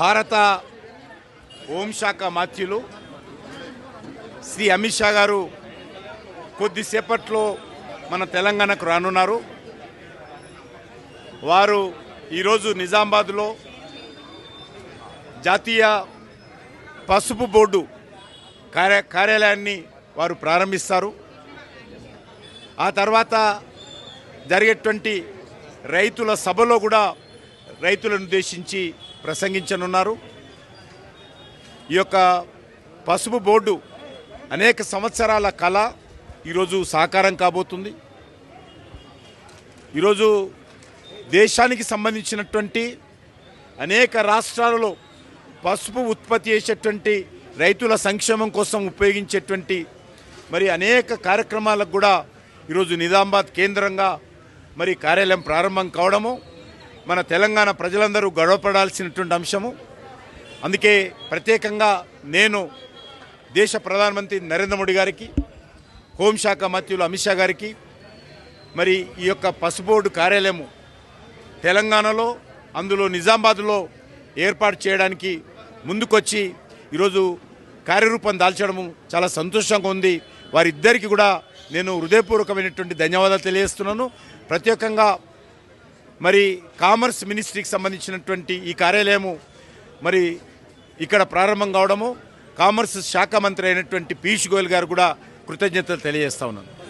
భారత హోంశాఖ మాత్యులు శ్రీ అమిత్ షా గారు కొద్దిసేపట్లో మన తెలంగాణకు రానున్నారు. వారు ఈరోజు నిజామాబాద్లో జాతీయ పసుపు బోర్డు కార్య కార్యాలయాన్ని వారు ప్రారంభిస్తారు. ఆ తర్వాత జరిగేటువంటి రైతుల సభలో కూడా రైతులను ఉద్దేశించి ప్రసంగించనున్నారు. ఈ యొక్క పసుపు బోర్డు అనేక సంవత్సరాల కళ ఈరోజు సాకారం కాబోతుంది. ఈరోజు దేశానికి సంబంధించినటువంటి అనేక రాష్ట్రాలలో పసుపు ఉత్పత్తి చేసేటువంటి రైతుల సంక్షేమం కోసం ఉపయోగించేటువంటి మరి అనేక కార్యక్రమాలకు కూడా ఈరోజు నిజామాబాద్ కేంద్రంగా మరి కార్యాలయం ప్రారంభం కావడము మన తెలంగాణ ప్రజలందరూ గొడవపడాల్సినటువంటి అంశము. అందుకే ప్రత్యేకంగా నేను దేశ ప్రధానమంత్రి నరేంద్ర మోడీ గారికి హోంశాఖ మంత్రులు అమిత్ షా గారికి మరి ఈ యొక్క పసుబోర్డు కార్యాలయము తెలంగాణలో అందులో నిజామాబాద్లో ఏర్పాటు చేయడానికి ముందుకొచ్చి ఈరోజు కార్యరూపం దాల్చడము చాలా సంతోషంగా ఉంది. వారిద్దరికి కూడా నేను హృదయపూర్వకమైనటువంటి ధన్యవాదాలు తెలియజేస్తున్నాను. ప్రత్యేకంగా మరి కామర్స్ మినిస్ట్రీకి సంబంధించినటువంటి ఈ కార్యాలయము మరి ఇక్కడ ప్రారంభం కావడము. కామర్స్ శాఖ మంత్రి అయినటువంటి పీయూష్ గోయల్ గారు కూడా కృతజ్ఞతలు తెలియజేస్తా ఉన్నాను.